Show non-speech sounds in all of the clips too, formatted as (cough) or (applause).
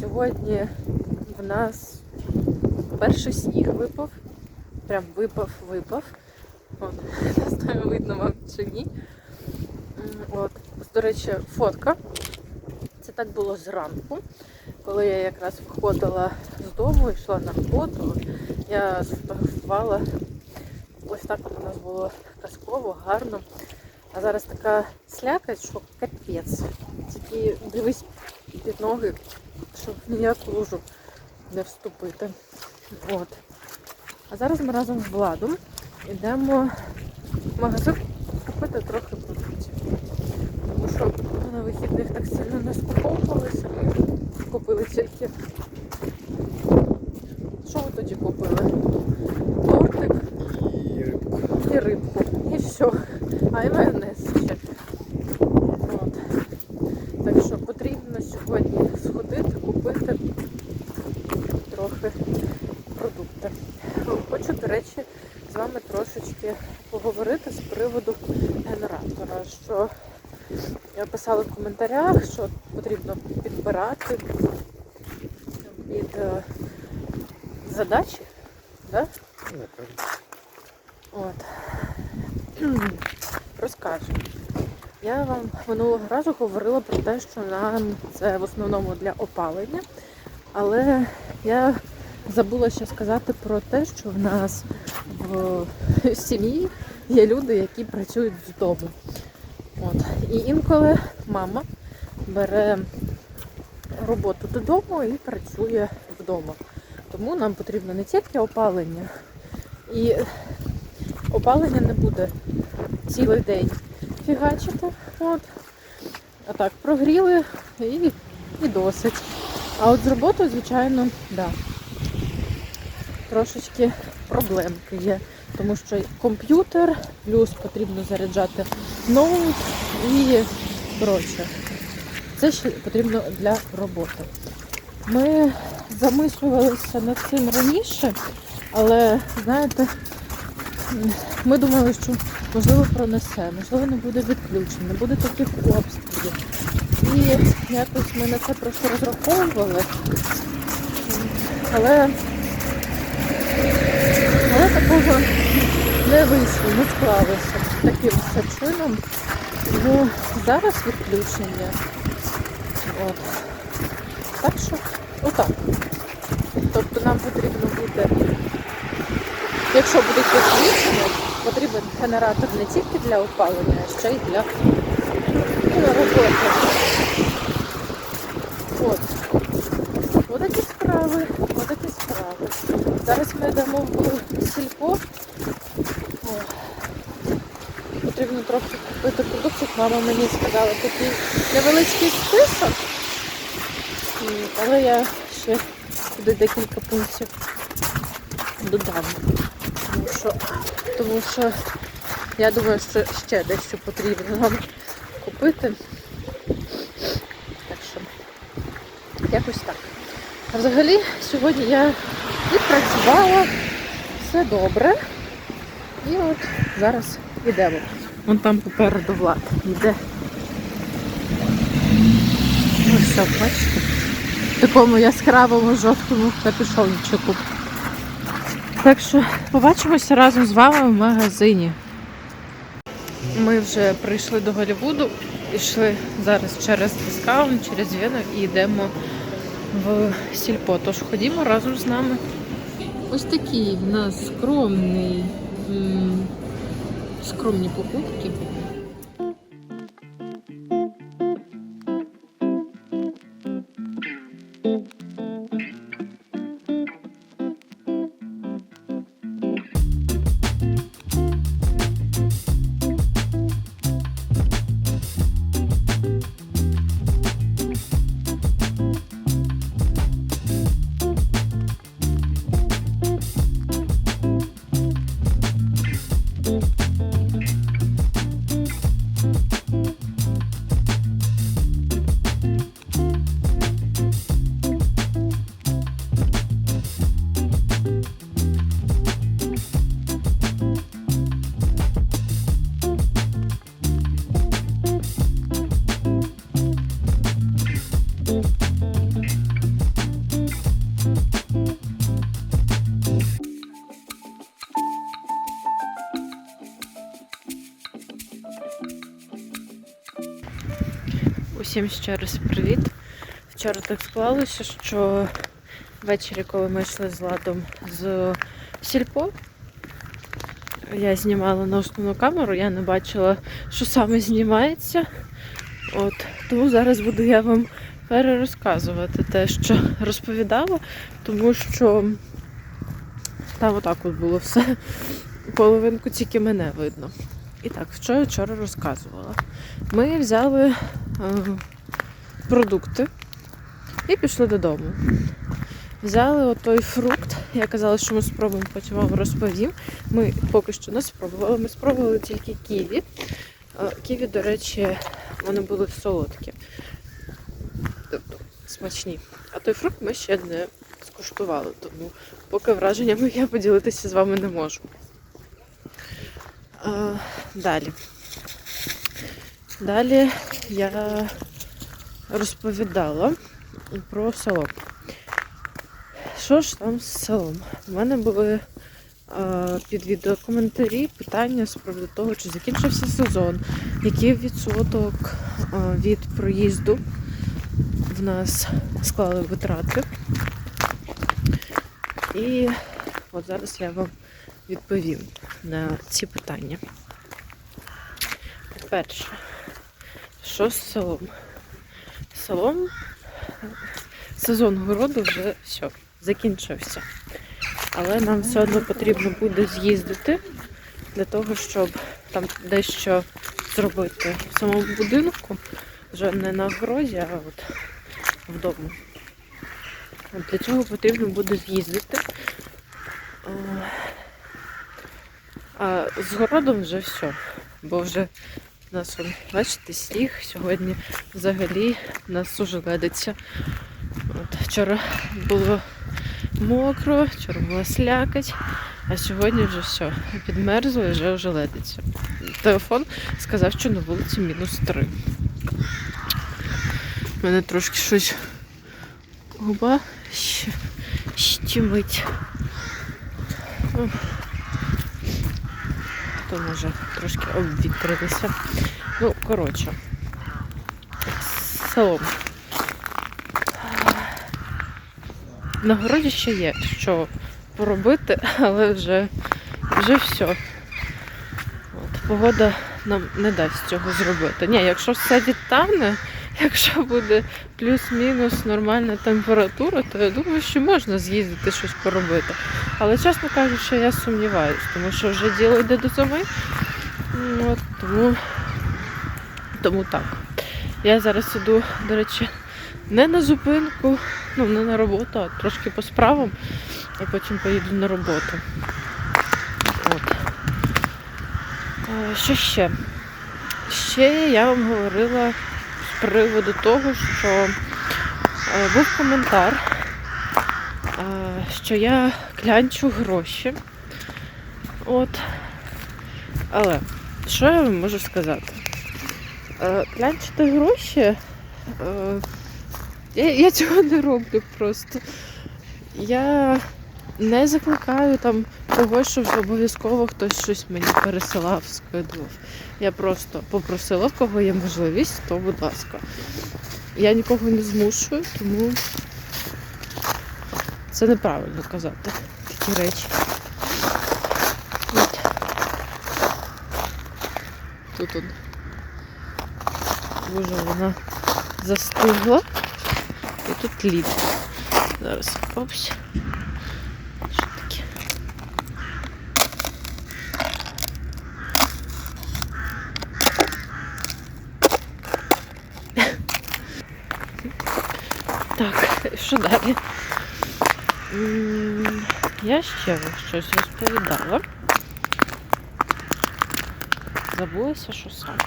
Сьогодні в нас перший сніг випав. Прям випав, випав. От, (laughs) не знаю, видно вам чи ні. От, до речі, фотка. Це так було зранку, коли я якраз виходила з дому, йшла на роботу. Я сфотографувала. Ось так у нас було казково, гарно. А зараз така слякать, що капець. Тільки дивись під ноги, щоб ніяку лужу не вступити. От. А зараз ми разом з Владом йдемо в магазин купити трохи продуктів. Тому що ми на вихідних так сильно не скуповувалися. Купили тільки. Що ви тоді купили? Тортик І рибку. і рибку. І все. А і майонез ще. От. Так що потрібно сьогодні сходити, купити трохи продукти. Хочу, до речі, з вами трошечки поговорити з приводу генератора. Що я писала в коментарях, що потрібно підбирати під е, задачі. Да? От. Розкажу. Я вам минулого разу говорила про те, що нам це в основному для опалення, але я забула ще сказати про те, що в нас в сім'ї є люди, які працюють з дому. От. І інколи мама бере роботу додому і працює вдома. Тому нам потрібно не тільки опалення, і опалення не буде цілий день фігачити. От. А так, прогріли і, і досить. А от з роботою, звичайно, да. Трошечки проблемки є. Тому що комп'ютер, плюс потрібно заряджати ноут і коротше. Це ще потрібно для роботи. Ми замислювалися над цим раніше, але знаєте, ми думали, що можливо пронесе, можливо, не буде відключень, не буде таких обстрілів. І якось ми на це просто розраховували. Але, але такого не вийшло, не склалося таким чином. Ну, зараз відключення. От. Так що, отак. Тобто нам потрібно буде Якщо будуть відключення, потрібен генератор не тільки для опалення, а ще й для ну, роботи. От. Ось такі справи, ось такі справи. Зараз ми йдемо в сільпо. Потрібно трохи купити продуктів. Мама мені сказала такий невеличкий список. Але я ще туди декілька пунктів додам. Що, тому що я думаю, що ще дещо потрібно нам купити. Так що якось так. А взагалі сьогодні я відпрацювала, все добре. І от зараз йдемо. Вон там попереду влад йде. Ну що, бачите? В такому яскравому жовтому капюшончику. Так що побачимося разом з вами в магазині. Ми вже прийшли до Голлівуду, йшли зараз через дискаунт, через Вену і йдемо в сільпо. Тож ходімо разом з нами. Ось такий в нас скромний, скромні покупки. Усім ще раз привіт. Вчора так склалося, що ввечері, коли ми йшли з ладом з сільпо, я знімала на основну камеру, я не бачила, що саме знімається. От, тому зараз буду я вам перерозказувати те, що розповідала, тому що там отак от було все. Половинку тільки мене видно. І так, що я вчора розказувала. Ми взяли продукти і пішли додому. Взяли отой фрукт. Я казала, що ми спробуємо, потім вам розповім. Ми поки що не спробували. Ми спробували тільки ківі. Е, Ківі, до речі, вони були солодкі. Тобто смачні. А той фрукт ми ще не скуштували, тому поки враженнями я поділитися з вами не можу. Е, Далі. Далі я розповідала про село. Що ж там з селом? У мене були під відео коментарі, питання з приводу того, чи закінчився сезон, який відсоток від проїзду в нас склали витрати. І от зараз я вам відповім на ці питання. Перше, що з селом? Селом сезон городу вже все, закінчився. Але нам все одно потрібно буде з'їздити для того, щоб там дещо зробити в самому будинку, вже не на городі, а от вдома. Для цього потрібно буде з'їздити. А з городом вже все. Бо вже у нас, вон, бачите, сніг сьогодні взагалі нас уже ледиться. От, вчора було мокро, вчора була слякоть, а сьогодні вже все. Підмерзло і вже вже ледиться. Телефон сказав, що на вулиці мінус 3. У мене трошки щось губа щемить. То може трошки обвітрилися. Ну, коротше. Селом. На городі ще є що поробити, але вже, вже все. От, погода нам не дасть цього зробити. Ні, якщо все відтане, (laughs) якщо буде плюс-мінус нормальна температура, то я думаю, що можна з'їздити щось поробити. Але чесно кажучи, я сумніваюсь, тому що вже діло йде до зими. От, тому, тому так. Я зараз іду, до речі, не на зупинку, ну не на роботу, а трошки по справам, і потім поїду на роботу. От. Е, Що ще? Ще я вам говорила приводу того, що е, був коментар, е, що я клянчу гроші. От. Але що я вам можу сказати? Е, Клянчити гроші. Я, я цього не роблю просто. Я не закликаю там когось, щоб обов'язково хтось щось мені пересилав, скидував. Я просто попросила, в кого є можливість, то будь ласка. Я нікого не змушую, тому це неправильно казати такі речі. От. Тут он. Боже, вона застигла. І тут лід. Зараз. Опс. Що таке? Так, що далі? Я ще щось розповідала. Забулася, що саме.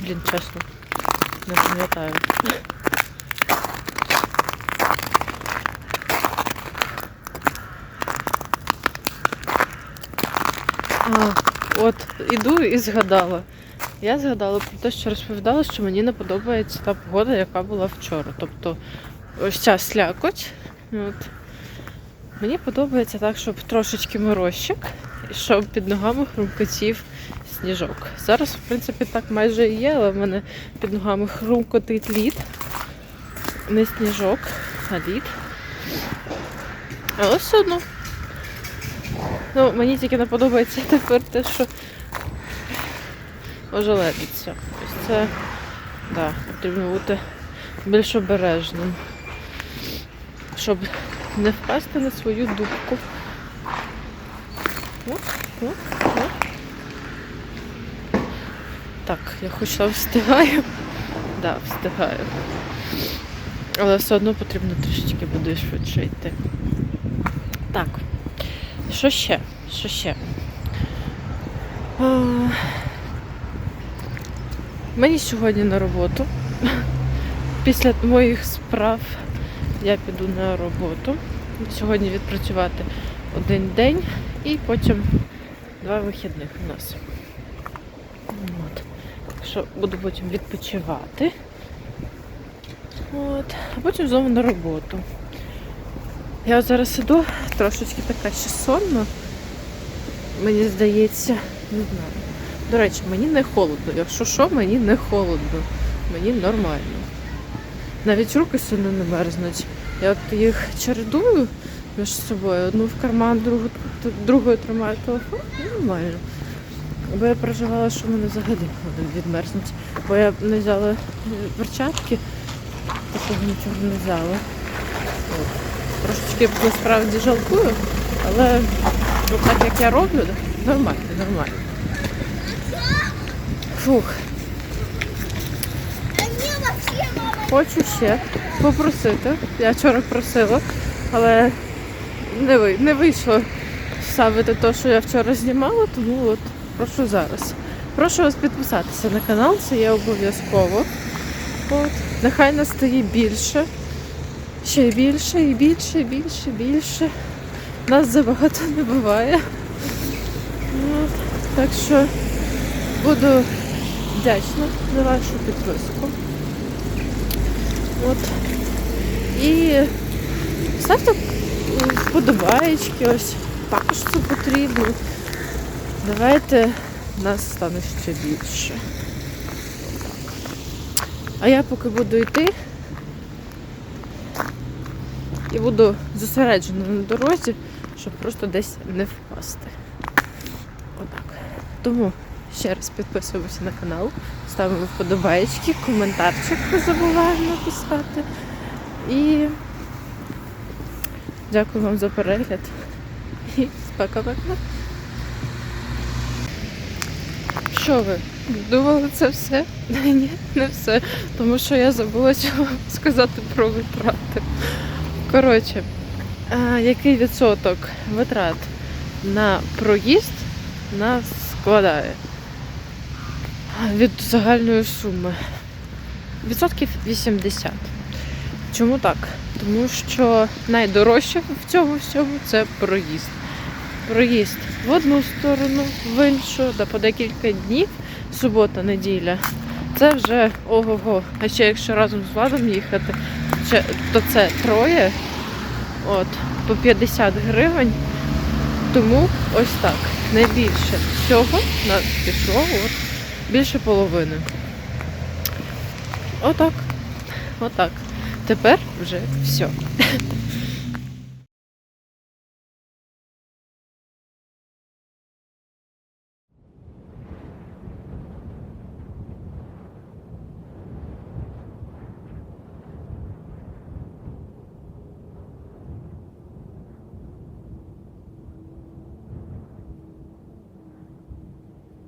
Блін, чесно. Не пам'ятаю. А, от, іду і згадала. Я згадала про те, що розповідала, що мені не подобається та погода, яка була вчора. Тобто ось ця слякоть. От. Мені подобається так, щоб трошечки морозчик щоб під ногами хрумкотів сніжок. Зараз, в принципі, так майже і є, але в мене під ногами хрумкотить лід. Не сніжок, а лід. Але все одно. Ну, мені тільки не подобається (laughs) тепер те, що ожеледиться. Ось це, да, потрібно бути більш обережним, щоб не впасти на свою дубку. Оп, оп, оп. Так, я хоча встигаю. Да, встигаю. Але все одно потрібно трішечки буде швидше йти. Так. Що ще? Що ще? А, Мені сьогодні на роботу. Після моїх справ я піду на роботу. Сьогодні відпрацювати один день і потім два вихідних у нас. От. Так що буду потім відпочивати. От. А потім знову на роботу. Я зараз іду, трошечки така ще сонна. Мені здається, не знаю. До речі, мені не холодно. Якщо що, мені не холодно. Мені нормально. Навіть руки сильно не мерзнуть. Я от їх чередую між собою. Одну в карман, другу, другою тримаю телефон. Нормально. Бо я переживала, що мене взагалі відмерзнуть. Бо я не взяла перчатки, такого нічого не взяла. Трошечки насправді жалкую, але ну, так як я роблю, нормально, нормально. Фух, хочу ще попросити. Я вчора просила, але не, ви, не вийшло вставити те, що я вчора знімала, тому от прошу зараз. Прошу вас підписатися на канал, це є обов'язково. Нехай нас стає більше. Ще більше, і більше, більше, більше. Нас забагато не буває. От. Так що буду вдячна за вашу підписку. От. І ставте вподобаєчки, ось також це потрібно. Давайте нас стане ще більше. А я поки буду йти і буду зосереджена на дорозі, щоб просто десь не впасти. Отак. Тому ще раз підписуємося на канал, ставимо вподобаєчки, коментарчик не забуваємо написати. І дякую вам за перегляд. І пока-пока. Що ви? Думали це все? Ні, не все. Тому що я забула сказати про витрати. Коротше, який відсоток витрат на проїзд нас складає від загальної суми? Відсотків 80. Чому так? Тому що найдорожче в цьому всьому це проїзд. Проїзд в одну сторону, в іншу, да по декілька днів, субота, неділя. Це вже ого-го. А ще якщо разом з владом їхати, то це троє. От, по 50 гривень. Тому ось так. Найбільше всього нас пішло от, більше половини. Отак. Отак. Тепер вже все.